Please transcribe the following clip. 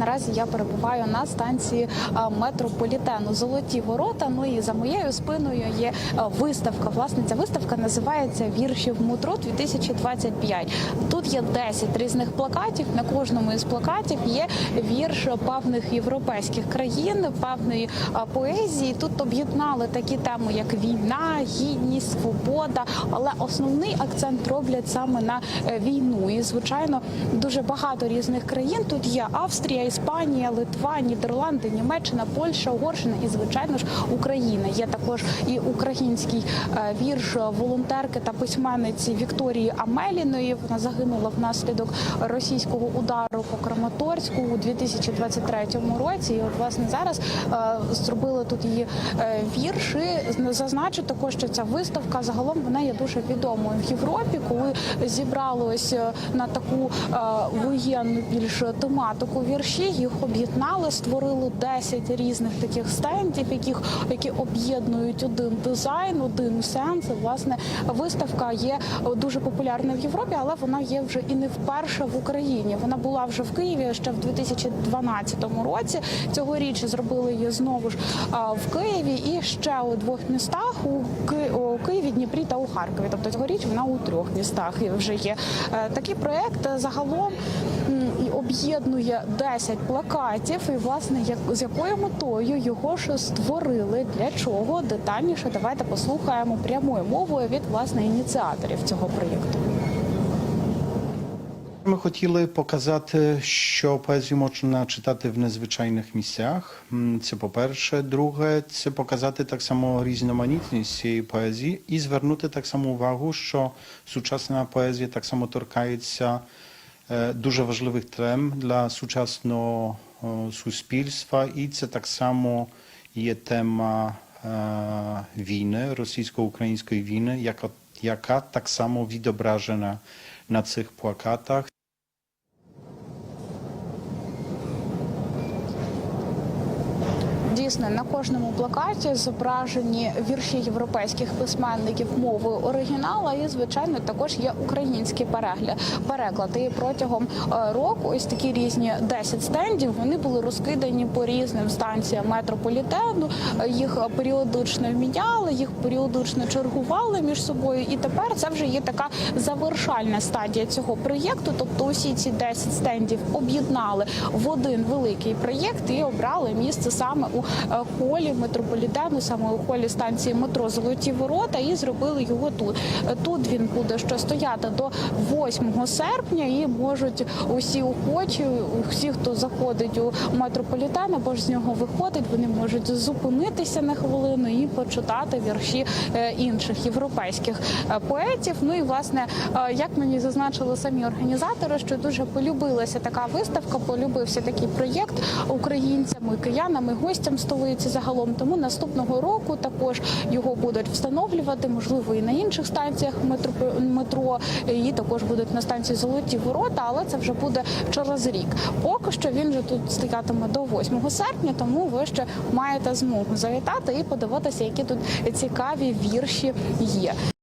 Наразі я перебуваю на станції метрополітену Золоті ворота. Ну і за моєю спиною є виставка. Власне, ця виставка називається Віршів Мутро 2025. Тут є 10 різних плакатів. На кожному із плакатів є вірш певних європейських країн, певної поезії. Тут об'єднали такі теми, як війна, гідність, свобода. Але основний акцент роблять саме на е, війну. І звичайно, дуже багато різних країн. Тут є Австрія, Іспанія, Литва, Нідерланди, Німеччина, Польща, Угорщина і звичайно ж Україна. Є також і український е, вірш волонтерки та письменниці Вікторії Амеліної. Вона загинула внаслідок російського удару по Краматорську у 2023 році. І от власне зараз е, зробили тут її е, вірші. Зазначу також, що ця виставка загалом вона є дуже відомою в Європі, коли зібралось на таку воєнну більш тематику вірші. Їх об'єднали, створили 10 різних таких стендів, яких які об'єднують один дизайн, один сенс. Власне, виставка є дуже популярна в Європі, але вона є вже і не вперше в Україні. Вона була вже в Києві ще в 2012 році. Цьогоріч зробили її знову ж в Києві і ще у двох містах у Києві, Дніпрі та у Харкові. Тобто цьогоріч вона у трьох містах вже є. Е, Такий проект е, загалом об'єднує 10 плакатів. І власне як з якою метою його ж створили, для чого детальніше давайте послухаємо прямою мовою від власне ініціаторів цього проєкту. Ми хотіли показати, що поезію можна читати в незвичайних місцях. Це по-перше. Друге, це показати так само різноманітність цієї поезії і звернути так само увагу, що сучасна поезія так само торкається е, дуже важливих тем для сучасного е, суспільства, і це так само є тема е, війни, російсько-української війни, яка, яка так само відображена на цих плакатах. Дійсно, на кожному плакаті зображені вірші європейських письменників мовою оригінала, і звичайно також є український перегляд. Переклад і протягом е, року ось такі різні 10 стендів. Вони були розкидані по різним станціям метрополітену. Е, Їх періодично міняли, їх періодично чергували між собою. І тепер це вже є така завершальна стадія цього проєкту. Тобто, усі ці 10 стендів об'єднали в один великий проєкт і обрали місце саме у холі метрополітену, саме у холі станції метро Золоті Ворота, і зробили його тут. Е, Тут він буде ще стояти до 8 серпня, і можуть усі охочі, всі, хто заходить у метрополітен або ж з нього виходить, вони можуть зупинитися на хвилину і почитати вірші е, інших європейських е, поетів. Ну і власне, е, як мені зазначили самі організатори, що дуже полюбилася така виставка, полюбився такий проєкт українцям, і киянам, і гостям столиці загалом. Тому наступного року також його будуть встановлювати, можливо, і на інших станціях метро, метро і також будуть на станції Золоті Ворота, але це вже буде через рік. Поки що він же тут стоятиме до 8 серпня, тому ви ще маєте змогу завітати і подивитися, які тут цікаві вірші є.